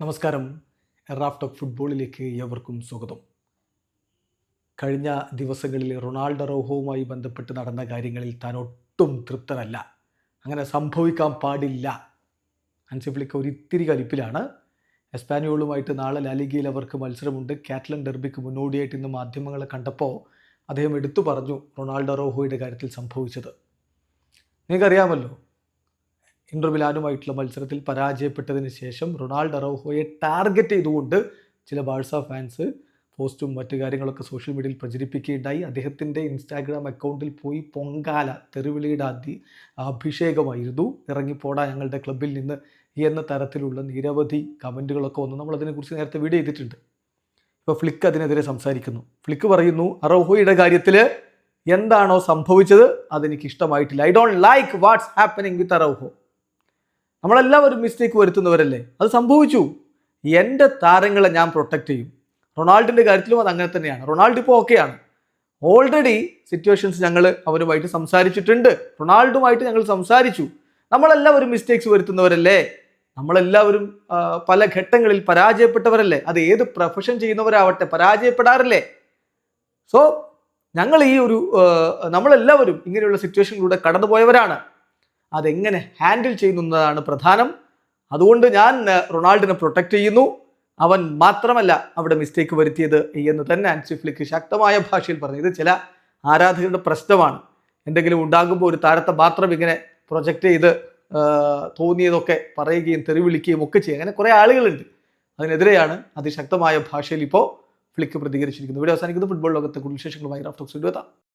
നമസ്കാരം. Raf talk ഫുട്ബോളിലേക്ക് ഏവർക്കും സ്വാഗതം. കഴിഞ്ഞ ദിവസങ്ങളിൽ റൊണാൾഡോ റോഹോവുമായി ബന്ധപ്പെട്ട് നടന്ന കാര്യങ്ങളിൽ താൻ ഒട്ടും തൃപ്തനല്ല. അങ്ങനെ സംഭവിക്കാൻ പാടില്ല. അൻസിഫ്ലിക്ക് ഒരു ഇത്തിരി കലിപ്പിലാണ്. എസ്പാനിയോളുമായിട്ട് നാളെ ലാലിഗയിൽ അവർക്ക് മത്സരമുണ്ട്. കാറ്റലൻ ഡെർബിക്ക് മുന്നോടിയായിട്ട് ഇന്ന് മാധ്യമങ്ങളെ കണ്ടപ്പോൾ അദ്ദേഹം എടുത്തു പറഞ്ഞു റൊണാൾഡോ റോഹോയുടെ കാര്യത്തിൽ സംഭവിച്ചത്. നിങ്ങൾക്കറിയാമല്ലോ ഇന്റർ മിലാനുമായിട്ടുള്ള മത്സരത്തിൽ പരാജയപ്പെട്ടതിന് ശേഷം റൊണാൾഡ് അറോഹോയെ ടാർഗറ്റ് ചെയ്തുകൊണ്ട് ചില ബാഴ്സ ഫാൻസ് പോസ്റ്റും മറ്റു കാര്യങ്ങളൊക്കെ സോഷ്യൽ മീഡിയയിൽ പ്രചരിപ്പിക്കുകയുണ്ടായി. അദ്ദേഹത്തിന്റെ ഇൻസ്റ്റാഗ്രാം അക്കൗണ്ടിൽ പോയി പൊങ്കാല തെരുവിളിയുടെ അതി അഭിഷേകമായിരുന്നു. ഇറങ്ങിപ്പോടാ ഞങ്ങളുടെ ക്ലബിൽ നിന്ന് എന്ന തരത്തിലുള്ള നിരവധി കമന്റുകളൊക്കെ വന്നു. നമ്മൾ അതിനെക്കുറിച്ച് നേരത്തെ വീഡിയോ ചെയ്തിട്ടുണ്ട്. ഇപ്പോൾ ഫ്ലിക്ക് അതിനെതിരെ സംസാരിക്കുന്നു. ഫ്ലിക്ക് പറയുന്നു അറോഹോയുടെ കാര്യത്തിൽ എന്താണോ സംഭവിച്ചത്? അതെനിക്ക് ഇഷ്ടമായിട്ടില്ല. I don't like what's happening with Araujo. നമ്മളെല്ലാവരും മിസ്റ്റേക്ക് വരുത്തുന്നവരല്ലേ? അത് സംഭവിച്ചു. എന്റെ താരങ്ങളെ ഞാൻ പ്രൊട്ടക്റ്റ് ചെയ്യും. റൊണാൾഡിന്റെ കാര്യത്തിലും അത് അങ്ങനെ തന്നെയാണ്. റൊണാൾഡ് ഇപ്പോൾ ഓക്കെയാണ് ഓൾറെഡി സിറ്റുവേഷൻസ് ഞങ്ങൾ അവരുമായിട്ട് സംസാരിച്ചിട്ടുണ്ട്. റൊണാൾഡുമായിട്ട് ഞങ്ങൾ സംസാരിച്ചു. നമ്മളെല്ലാവരും മിസ്റ്റേക്സ് വരുത്തുന്നവരല്ലേ? നമ്മളെല്ലാവരും പല ഘട്ടങ്ങളിൽ പരാജയപ്പെട്ടവരല്ലേ? അത് ഏത് പ്രൊഫഷൻ ചെയ്യുന്നവരാവട്ടെ പരാജയപ്പെടാറില്ലേ? സോ ഞങ്ങൾ ഈ ഒരു നമ്മളെല്ലാവരും ഇങ്ങനെയുള്ള സിറ്റുവേഷനിലൂടെ കടന്നുപോയവരാണ്. അതെങ്ങനെ ഹാൻഡിൽ ചെയ്യുന്നു എന്നതാണ് പ്രധാനം. അതുകൊണ്ട് ഞാൻ റൊണാൾഡിനെ പ്രൊട്ടക്റ്റ് ചെയ്യുന്നു. അവൻ മാത്രമല്ല അവിടെ മിസ്റ്റേക്ക് വരുത്തിയത് എന്ന് തന്നെ അൻസിഫ്ലിക്ക് ശക്തമായ ഭാഷയിൽ പറഞ്ഞു. ഇത് ചില ആരാധകരുടെ പ്രശ്നമാണ്. എന്തെങ്കിലും ഉണ്ടാകുമ്പോൾ ഒരു താരത്തെ മാത്രം ഇങ്ങനെ പ്രൊജക്റ്റ് ചെയ്ത് തോന്നിയതൊക്കെ പറയുകയും തെറിവിളിക്കുകയും ഒക്കെ ചെയ്യും. അങ്ങനെ കുറേ ആളുകളുണ്ട്. അതിനെതിരെയാണ് അതിശക്തമായ ഭാഷയിൽ ഇപ്പോൾ ഫ്ലിക്ക് പ്രതികരിച്ചിരിക്കുന്നത്. ഇവിടെ അവസാനിക്കുന്നത് ഫുട്ബോൾ ലോകത്തെ കൂടുതൽ വിശേഷങ്ങളുമായി റാഫ്റ്റോക്സ് എത്താം.